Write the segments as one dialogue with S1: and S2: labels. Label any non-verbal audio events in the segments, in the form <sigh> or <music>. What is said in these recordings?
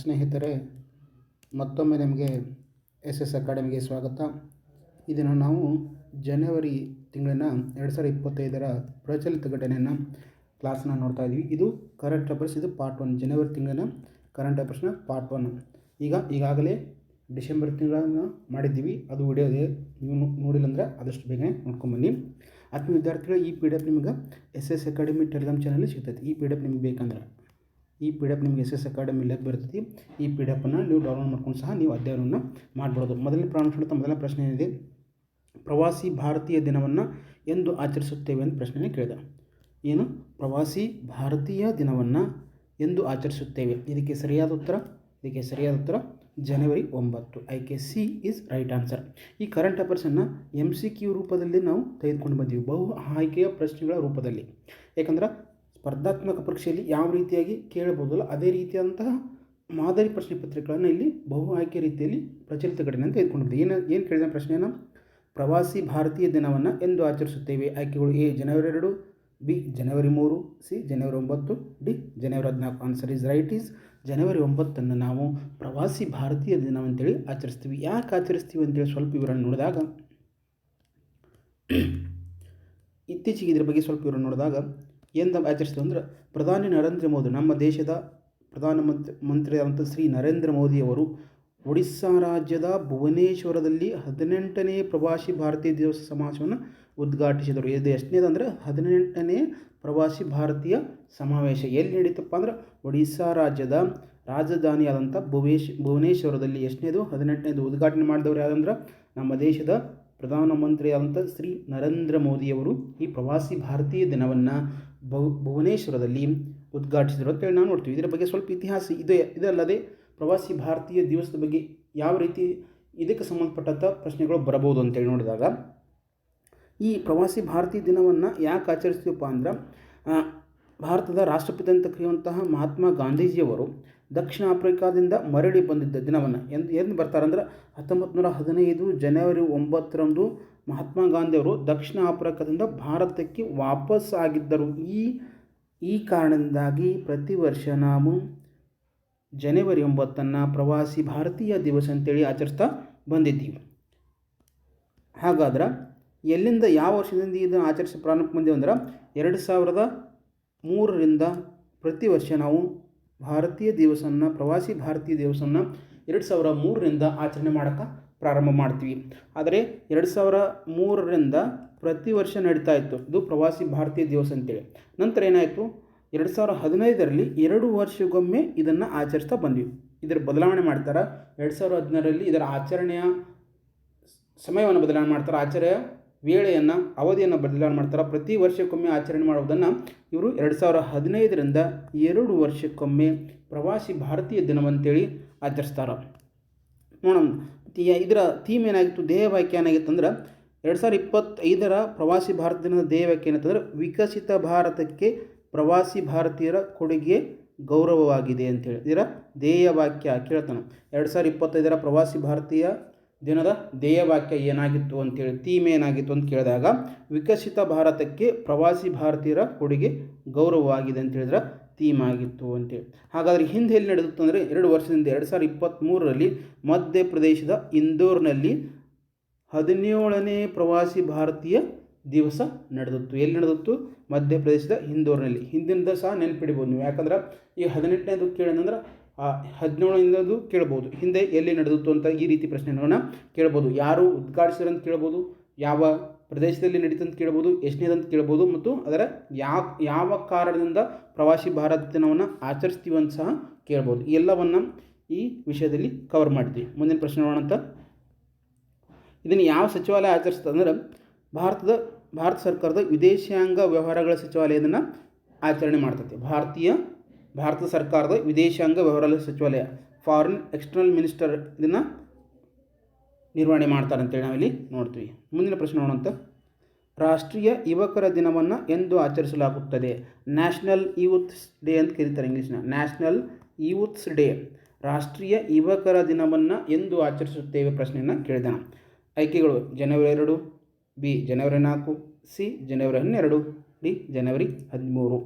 S1: ಸ್ನೇಹಿತರೆ, ಮತ್ತೊಮ್ಮೆ ನಿಮಗೆ ಎಸ್ ಎಸ್ ಅಕಾಡೆಮಿಗೆ ಸ್ವಾಗತ. ಇದನ್ನು ನಾವು ಜನವರಿ ತಿಂಗಳಿನ ಎರಡು ಸಾವಿರದ ಇಪ್ಪತ್ತೈದರ ಪ್ರಚಲಿತ ಘಟನೆಯನ್ನು ಕ್ಲಾಸ್ನ ನೋಡ್ತಾ ಇದ್ವಿ ಇದು ಕರೆಂಟ್ ಅಫೇರ್ಸ್ ಇದು ಪಾರ್ಟ್ ಒನ್ ಜನವರಿ ತಿಂಗಳಿನ ಕರೆಂಟ್ ಅಫೇರ್ಸ್ನ ಪಾರ್ಟ್ ಒನ್ ಈಗ ಈಗಾಗಲೇ ಡಿಸೆಂಬರ್ ತಿಂಗಳನ್ನು ಮಾಡಿದ್ದೀವಿ. ಅದು ವಿಡಿಯೋ ನೀವು ನೋಡಿಲ್ಲ ಅಂದರೆ ಆದಷ್ಟು ಬೇಗನೆ ನೋಡ್ಕೊಂಬನ್ನಿ ಆತ್ಮ ವಿದ್ಯಾರ್ಥಿಗಳು, ಈ ಪಿ ಡಿ ಎಫ್ ನಿಮಗೆ S S academy Telegram channel ಸಿಗ್ತೈತಿ. ಈ ಪಿ ಡಿ ಎಫ್ ನಿಮ್ಗೆ ಬೇಕಂದ್ರೆ ಈ ಪಿ ಡಿ ನಿಮಗೆ ಎಸ್ ಎಸ್ ಅಕಾಡೆಮಿ ಲೆಕ್ ಬರ್ತೈತಿ. ಈ ಪಿ ಡಿ ನೀವು ಡೌನ್ಲೋಡ್ ಮಾಡ್ಕೊಂಡು ಸಹ ನೀವು ಅಧ್ಯಯನವನ್ನು ಮಾಡ್ಬೋದು. ಮೊದಲನೇ ಪ್ರಾರಂಭಿಸಿದಂಥ ಮೊದಲ ಪ್ರಶ್ನೆ ಏನಿದೆ? ಪ್ರವಾಸಿ ಭಾರತೀಯ ದಿನವನ್ನು ಎಂದು ಆಚರಿಸುತ್ತೇವೆ ಅಂತ ಪ್ರಶ್ನೆ ಕೇಳಿದ. ಏನು? ಪ್ರವಾಸಿ ಭಾರತೀಯ ದಿನವನ್ನು ಎಂದು ಆಚರಿಸುತ್ತೇವೆ. ಇದಕ್ಕೆ ಸರಿಯಾದ ಉತ್ತರ? ಇದಕ್ಕೆ ಸರಿಯಾದ ಉತ್ತರ? ಜನವರಿ ಒಂಬತ್ತು. ಆಯ್ಕೆ ಸಿ ಇಸ್ ರೈಟ್ ಆನ್ಸರ್ ಈ ಕರೆಂಟ್ ಅಫೇರ್ಸನ್ನು ಎಂ ಸಿ ಕ್ಯೂ ರೂಪದಲ್ಲಿ ನಾವು ತೆಗೆದುಕೊಂಡು ಬಂದೀವಿ. ಬಹು ಆಯ್ಕೆಯ ಪ್ರಶ್ನೆಗಳ ರೂಪದಲ್ಲಿ. ಯಾಕಂದ್ರೆ ಸ್ಪರ್ಧಾತ್ಮಕ ಪರೀಕ್ಷೆಯಲ್ಲಿ ಯಾವ ರೀತಿಯಾಗಿ ಕೇಳಬಹುದಲ್ಲ, ಅದೇ ರೀತಿಯಾದಂತಹ ಮಾದರಿ ಪ್ರಶ್ನೆ ಪತ್ರಿಕೆಗಳನ್ನು ಇಲ್ಲಿ ಬಹು ಆಯ್ಕೆ ರೀತಿಯಲ್ಲಿ ಪ್ರಚಲಿತ ಅಂತ ತೆಗೆದುಕೊಂಡು ಬಂದಿದೆ ಏನು ಏನು ಕೇಳಿದ ಪ್ರಶ್ನೆಯನ್ನು ಪ್ರವಾಸಿ ಭಾರತೀಯ ದಿನವನ್ನು ಎಂದು ಆಚರಿಸುತ್ತೇವೆ. ಆಯ್ಕೆಗಳು ಎ, ಜನವರಿ ಎರಡು, ಬಿ, ಜನವರಿ ಮೂರು, ಸಿ, ಜನವರಿ ಒಂಬತ್ತು, ಡಿ, ಜನವರಿ ಹದಿನಾಲ್ಕು. ಆನ್ಸರ್ ಈಸ್ ರೈಟ್ ಈಸ್ ಜನವರಿ ಒಂಬತ್ತನ್ನು ನಾವು ಪ್ರವಾಸಿ ಭಾರತೀಯ ದಿನವಂತೇಳಿ ಆಚರಿಸ್ತೀವಿ. ಯಾಕೆ ಆಚರಿಸ್ತೀವಿ ಅಂತೇಳಿ ಸ್ವಲ್ಪ ವಿವರ ನೋಡಿದಾಗ, ಇತ್ತೀಚೆಗೆ ಇದ್ರ ಬಗ್ಗೆ ಸ್ವಲ್ಪ ವಿವರ ನೋಡಿದಾಗ ಏನು ಆಚರಿಸಿದ್ರು ಅಂದ್ರೆ ಪ್ರಧಾನಿ ನರೇಂದ್ರ ಮೋದಿ, ನಮ್ಮ ದೇಶದ ಪ್ರಧಾನಮಂತ್ರಿ ಮಂತ್ರಿಯಾದಂಥ ಶ್ರೀ ನರೇಂದ್ರ ಮೋದಿಯವರು ಒಡಿಸ್ಸಾ ರಾಜ್ಯದ ಭುವನೇಶ್ವರದಲ್ಲಿ ಹದಿನೆಂಟನೇ ಪ್ರವಾಸಿ ಭಾರತೀಯ ದಿವಸ ಸಮಾವೇಶವನ್ನು ಉದ್ಘಾಟಿಸಿದರು. ಇದು ಎಷ್ಟನೇದು ಅಂದರೆ ಹದಿನೆಂಟನೇ ಪ್ರವಾಸಿ ಭಾರತೀಯ ಸಮಾವೇಶ. ಎಲ್ಲಿ ನಡೀತಪ್ಪ ಅಂದ್ರೆ ಒಡಿಸ್ಸಾ ರಾಜ್ಯದ ರಾಜಧಾನಿಯಾದಂಥ ಭುವೇಶ್, ಭುವನೇಶ್ವರದಲ್ಲಿ ಎಷ್ಟನೇದು, ಹದಿನೆಂಟನೇದು ಉದ್ಘಾಟನೆ ಮಾಡಿದವರು ಯಾರಂದ್ರೆ ನಮ್ಮ ದೇಶದ ಪ್ರಧಾನಮಂತ್ರಿಯಾದಂಥ ಶ್ರೀ ನರೇಂದ್ರ ಮೋದಿಯವರು ಈ ಪ್ರವಾಸಿ ಭಾರತೀಯ ದಿನವನ್ನು ಭು, ಭುವನೇಶ್ವರದಲ್ಲಿ ಉದ್ಘಾಟಿಸಿದರು ಅಂತೇಳಿ ನಾವು ನೋಡ್ತೀವಿ. ಇದರ ಬಗ್ಗೆ ಸ್ವಲ್ಪ ಇತಿಹಾಸ ಇದೆ ಇದಲ್ಲದೆ ಪ್ರವಾಸಿ ಭಾರತೀಯ ದಿವಸದ ಬಗ್ಗೆ ಯಾವ ರೀತಿ ಇದಕ್ಕೆ ಸಂಬಂಧಪಟ್ಟಂಥ ಪ್ರಶ್ನೆಗಳು ಬರಬಹುದು ಅಂತೇಳಿ ನೋಡಿದಾಗ, ಈ ಪ್ರವಾಸಿ ಭಾರತೀಯ ದಿನವನ್ನು ಯಾಕೆ ಆಚರಿಸ್ತೀವಪ್ಪ ಅಂದ್ರೆ ಭಾರತದ ರಾಷ್ಟ್ರಪಿತ ಅಂತ ಕರೆಯುವಂತಹ ಮಹಾತ್ಮ ಗಾಂಧೀಜಿಯವರು ದಕ್ಷಿಣ ಆಫ್ರಿಕಾದಿಂದ ಮರಳಿ ಬಂದಿದ್ದ ದಿನವನ್ನು ಎಂದು ಎಂದು ಬರ್ತಾರಂದ್ರೆ ಹತ್ತೊಂಬತ್ತು ನೂರ ಹದಿನೈದು ಜನವರಿ ಒಂಬತ್ತರಂದು ಮಹಾತ್ಮ ಗಾಂಧಿಯವರು ದಕ್ಷಿಣ ಆಫ್ರಿಕಾದಿಂದ ಭಾರತಕ್ಕೆ ವಾಪಸ್ ಆಗಿದ್ದರು. ಈ ಈ ಕಾರಣದಿಂದಾಗಿ ಪ್ರತಿ ವರ್ಷ ನಾವು ಜನವರಿ ಒಂಬತ್ತನ್ನು ಪ್ರವಾಸಿ ಭಾರತೀಯ ದಿವಸ ಅಂತೇಳಿ ಆಚರಿಸ್ತಾ ಬಂದಿದ್ದೀವಿ. ಹಾಗಾದ್ರೆ ಎಲ್ಲಿಂದ ಯಾವ ವರ್ಷದಿಂದ ಇದನ್ನು ಆಚರಿಸಿ ಪ್ರಾರಂಭ ಬಂದೀವಿ ಅಂದ್ರೆ ಎರಡು ಸಾವಿರದ ಮೂರರಿಂದ ಪ್ರತಿ ವರ್ಷ ನಾವು ಭಾರತೀಯ ದಿವಸನ್ನು, ಪ್ರವಾಸಿ ಭಾರತೀಯ ದಿವಸವನ್ನು ಎರಡು ಸಾವಿರ ಮೂರರಿಂದ ಆಚರಣೆ ಮಾಡೋಕ್ಕೆ ಪ್ರಾರಂಭ ಮಾಡ್ತೀವಿ. ಆದರೆ ಎರಡು ಸಾವಿರ ಮೂರರಿಂದ ಪ್ರತಿ ವರ್ಷ ನಡೀತಾ ಇತ್ತು. ಇದು ಪ್ರವಾಸಿ ಭಾರತೀಯ ದಿವಸ ಅಂತೇಳಿ. ನಂತರ ಏನಾಯಿತು? ಎರಡು ಸಾವಿರ ಹದಿನೈದರಲ್ಲಿ ಎರಡು ವರ್ಷಗೊಮ್ಮೆ ಇದನ್ನು ಆಚರಿಸ್ತಾ ಬಂದ್ವಿ. ಇದರ ಬದಲಾವಣೆ ಮಾಡ್ತಾರೆ? ಎರಡು ಸಾವಿರ ಹದಿನಾರರಲ್ಲಿ ಇದರ ಆಚರಣೆಯ ಸಮಯವನ್ನು ಬದಲಾವಣೆ ಮಾಡ್ತಾರೆ? ಆಚರಣೆಯ ವೇಳೆಯನ್ನು ಅವಧಿಯನ್ನು ಬದಲಾವಣೆ ಮಾಡ್ತಾರೆ? ಪ್ರತಿ ವರ್ಷಕ್ಕೊಮ್ಮೆ ಆಚರಣೆ ಮಾಡುವುದನ್ನು ಇವರು ಎರಡು ಸಾವಿರ ಹದಿನೈದರಿಂದ ಎರಡು ವರ್ಷಕ್ಕೊಮ್ಮೆ ಪ್ರವಾಸಿ ಭಾರತೀಯ ದಿನವಂತೇಳಿ ಆಚರಿಸ್ತಾರೆ? ನೋಡೋಣ. ಇದರ ಥೀಮ್ ಏನಾಗಿತ್ತು? ದೇಹವಾಕ್ಯ ವಾಕ್ಯ ಏನಾಗಿತ್ತು ಅಂದ್ರೆ ಎರಡು ಸಾವಿರದ ಇಪ್ಪತ್ತೈದರ ಪ್ರವಾಸಿ ಭಾರತ ದಿನದ ದೇಹ ವಾಕ್ಯ ಏನಂತಂದ್ರೆ ವಿಕಸಿತ ಭಾರತಕ್ಕೆ ಪ್ರವಾಸಿ ಭಾರತೀಯರ ಕೊಡುಗೆ ಗೌರವವಾಗಿದೆ ಅಂತೇಳಿ. ಇದರ ಧ್ಯೇಯ ವಾಕ್ಯ ಕೇಳ್ತಾನೆ. ಎರಡು ಸಾವಿರ ಇಪ್ಪತ್ತೈದರ ಪ್ರವಾಸಿ ಭಾರತೀಯ ದಿನದ ಧ್ಯೇಯವಾಕ್ಯ ಏನಾಗಿತ್ತು ಅಂತೇಳಿ ಥೀಮ್ ಏನಾಗಿತ್ತು ಅಂತ ಕೇಳಿದಾಗ, ವಿಕಸಿತ ಭಾರತಕ್ಕೆ ಪ್ರವಾಸಿ ಭಾರತೀಯರ ಕೊಡುಗೆ ಗೌರವವಾಗಿದೆ ಅಂತ ಹೇಳಿದ್ರೆ ಥೀಮ್ ಆಗಿತ್ತು ಅಂತೇಳಿ ಹಾಗಾದರೆ ಹಿಂದೆ ಎಲ್ಲಿ ನಡೆದಿತ್ತು ಅಂದರೆ, ಎರಡು ವರ್ಷದಿಂದ ಎರಡು ಸಾವಿರದ ಇಪ್ಪತ್ತ್ಮೂರರಲ್ಲಿ ಮಧ್ಯಪ್ರದೇಶದ ಇಂದೋರ್ನಲ್ಲಿ ಹದಿನೇಳನೇ ಪ್ರವಾಸಿ ಭಾರತೀಯ ದಿವಸ ನಡೆದಿತ್ತು. ಎಲ್ಲಿ ನಡೆದಿತ್ತು? ಮಧ್ಯಪ್ರದೇಶದ ಇಂದೋರ್ನಲ್ಲಿ. ಹಿಂದಿನದ ಸಹ ನೆನಪಿಡ್ಬೋದು ನೀವು. ಯಾಕಂದ್ರೆ, ಈ ಹದಿನೆಂಟನೇದು ಕೇಳಿದಂದ್ರೆ ಆ ಹದಿನೇಳನೇದು ಕೇಳ್ಬೋದು. ಹಿಂದೆ ಎಲ್ಲಿ ನಡೆದಿತ್ತು ಅಂತ ಈ ರೀತಿ ಪ್ರಶ್ನೆಗಳನ್ನ ಕೇಳ್ಬೋದು. ಯಾರು ಉದ್ಘಾಟಿಸಿದ್ರು ಅಂತ ಕೇಳ್ಬೋದು. ಯಾವ ಪ್ರದೇಶದಲ್ಲಿ ನಡೀತು ಅಂತ ಕೇಳ್ಬೋದು. ಎಷ್ಟನೇದಂತ ಕೇಳ್ಬೋದು. ಮತ್ತು ಅದರ ಯಾವ ಯಾವ ಕಾರಣದಿಂದ ಪ್ರವಾಸಿ ಭಾರತ ದಿನವನ್ನು ಆಚರಿಸ್ತೀವಿ ಅಂತ ಸಹ ಕೇಳ್ಬೋದು. ಎಲ್ಲವನ್ನು ಈ ವಿಷಯದಲ್ಲಿ ಕವರ್ ಮಾಡ್ತೀವಿ ಮುಂದಿನ ಪ್ರಶ್ನೆ ನೋಡೋಣ ಅಂತ. ಇದನ್ನು ಯಾವ ಸಚಿವಾಲಯ ಆಚರಿಸ್ತದೆ ಅಂದ್ರೆ ಭಾರತದ, ಭಾರತ ಸರ್ಕಾರದ ವಿದೇಶಾಂಗ ವ್ಯವಹಾರಗಳ ಸಚಿವಾಲಯದನ್ನು ಆಚರಣೆ ಮಾಡ್ತೈತಿ. ಭಾರತೀಯ ಭಾರತ ಸರ್ಕಾರದ ವಿದೇಶಾಂಗ ವ್ಯವಹಾರಗಳ ಸಚಿವಾಲಯ ಫಾರಿನ್ ಎಕ್ಸ್ಟರ್ನಲ್ ಮಿನಿಸ್ಟರ್ ಇದನ್ನು ನಿರ್ವಹಣೆ ಮಾಡ್ತಾರೆ ಅಂತೇಳಿ ನಾವಿಲ್ಲಿ ನೋಡ್ತೀವಿ. ಮುಂದಿನ ಪ್ರಶ್ನೆ ನೋಡೋಂತ ರಾಷ್ಟ್ರೀಯ ಯುವಕರ ದಿನವನ್ನು ಎಂದು ಆಚರಿಸಲಾಗುತ್ತದೆ. ನ್ಯಾಷನಲ್ ಯೂತ್ಸ್ ಡೇ ಅಂತ ಕರೀತಾರೆ ಇಂಗ್ಲೀಷ್ನ. ನ್ಯಾಷನಲ್ ಯೂತ್ಸ್ ಡೇ ರಾಷ್ಟ್ರೀಯ ಯುವಕರ ದಿನವನ್ನು ಎಂದು ಆಚರಿಸುತ್ತೇವೆ ಪ್ರಶ್ನೆಯನ್ನು ಕೇಳಿದಾನ. ಆಯ್ಕೆಗಳು ಜನವರಿ ಎರಡು, ಬಿ ಜನವರಿ ನಾಲ್ಕು, ಸಿ ಜನವರಿ ಹನ್ನೆರಡು, ಡಿ ಜನವರಿ ಹದಿಮೂರು.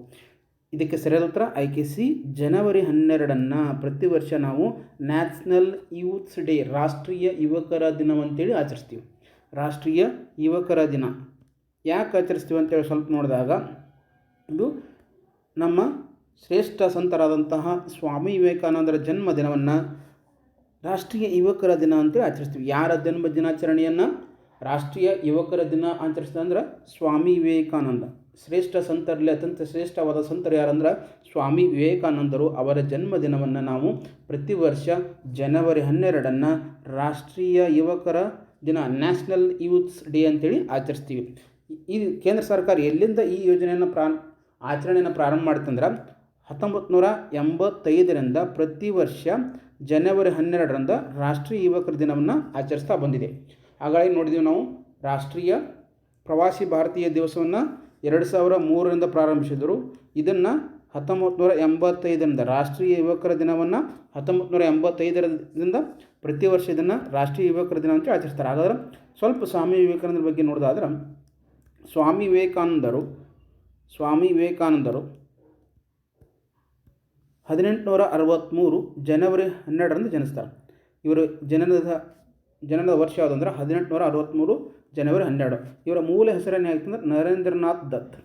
S1: ಇದಕ್ಕೆ ಸರಿಯಾದ ಉತ್ತರ ಆಯ್ಕೆ ಸಿ ಜನವರಿ ಹನ್ನೆರಡನ್ನು ಪ್ರತಿ ವರ್ಷ ನಾವು ನ್ಯಾಷನಲ್ ಯೂತ್ಸ್ ಡೇ ರಾಷ್ಟ್ರೀಯ ಯುವಕರ ದಿನವಂತೇಳಿ ಆಚರಿಸ್ತೀವಿ. ರಾಷ್ಟ್ರೀಯ ಯುವಕರ ದಿನ. ಯಾಕೆ ಆಚರಿಸ್ತೀವಿ ಅಂತೇಳಿ ಸ್ವಲ್ಪ ನೋಡಿದಾಗ, ಇದು ನಮ್ಮ ಶ್ರೇಷ್ಠ ಸಂತರಾದಂತಹ ಸ್ವಾಮಿ ವಿವೇಕಾನಂದರ ಜನ್ಮ ದಿನವನ್ನು ರಾಷ್ಟ್ರೀಯ ಯುವಕರ ದಿನ ಅಂತೇಳಿ ಆಚರಿಸ್ತೀವಿ. ಯಾರ ಜನ್ಮ ದಿನಾಚರಣೆಯನ್ನು ರಾಷ್ಟ್ರೀಯ ಯುವಕರ ದಿನ ಆಚರಿಸ್ತಂದ್ರೆ ಸ್ವಾಮಿ ವಿವೇಕಾನಂದ. ಶ್ರೇಷ್ಠ ಸಂತರಲ್ಲಿ ಅತ್ಯಂತ ಶ್ರೇಷ್ಠವಾದ ಸಂತರು ಯಾರಂದ್ರೆ ಸ್ವಾಮಿ ವಿವೇಕಾನಂದರು. ಅವರ ಜನ್ಮದಿನವನ್ನು ನಾವು ಪ್ರತಿ ವರ್ಷ ಜನವರಿ ಹನ್ನೆರಡನ್ನು ರಾಷ್ಟ್ರೀಯ ಯುವಕರ ದಿನ, ನ್ಯಾಷನಲ್ ಯೂತ್ಸ್ ಡೇ ಅಂತೇಳಿ ಆಚರಿಸ್ತೀವಿ. ಈ ಕೇಂದ್ರ ಸರ್ಕಾರ ಎಲ್ಲಿಂದ ಈ ಯೋಜನೆಯನ್ನು ಪ್ರಾ, ಆಚರಣೆಯನ್ನು ಪ್ರಾರಂಭ ಮಾಡ್ತಂದ್ರೆ ಹತ್ತೊಂಬತ್ತು ನೂರ ಎಂಬತ್ತೈದರಿಂದ ಪ್ರತಿ ವರ್ಷ ಜನವರಿ ಹನ್ನೆರಡರಿಂದ ರಾಷ್ಟ್ರೀಯ ಯುವಕರ ದಿನವನ್ನು ಆಚರಿಸ್ತಾ ಬಂದಿದೆ. ಹಾಗಾಗಿ ನೋಡಿದೀವಿ ನಾವು ರಾಷ್ಟ್ರೀಯ ಪ್ರವಾಸಿ ಭಾರತೀಯ ದಿವಸವನ್ನು ಎರಡು ಸಾವಿರ ಮೂರರಿಂದ ಪ್ರಾರಂಭಿಸಿದರು. ಇದನ್ನು ಹತ್ತೊಂಬತ್ತು ನೂರ ಎಂಬತ್ತೈದರಿಂದ ರಾಷ್ಟ್ರೀಯ ಯುವಕರ ದಿನವನ್ನು ಹತ್ತೊಂಬತ್ತು ನೂರ ಎಂಬತ್ತೈದರಿಂದ ಪ್ರತಿ ವರ್ಷ ಇದನ್ನು ರಾಷ್ಟ್ರೀಯ ಯುವಕರ ದಿನ ಅಂತ ಆಚರಿಸ್ತಾರೆ. ಹಾಗಾದರೆ ಸ್ವಲ್ಪ ಸ್ವಾಮಿ ವಿವೇಕಾನಂದರ ಬಗ್ಗೆ ನೋಡೋದಾದ್ರೆ, ಸ್ವಾಮಿ ವಿವೇಕಾನಂದರು ಸ್ವಾಮಿ ವಿವೇಕಾನಂದರು ಹದಿನೆಂಟುನೂರ ಅರವತ್ತ್ಮೂರು ಜನವರಿ ಹನ್ನೆರಡರಂದು ಜನಿಸ್ತಾರೆ. ಇವರು ಜನನದ ಜನನದ ವರ್ಷ ಯಾವುದಂದ್ರೆ ಹದಿನೆಂಟುನೂರ ಅರವತ್ತ್ಮೂರು ಜನವರಿ ಹನ್ನೆರಡು. ಇವರ ಮೂಲ ಹೆಸರೇನು ಅಂದ್ರೆ ನರೇಂದ್ರನಾಥ್ ದತ್.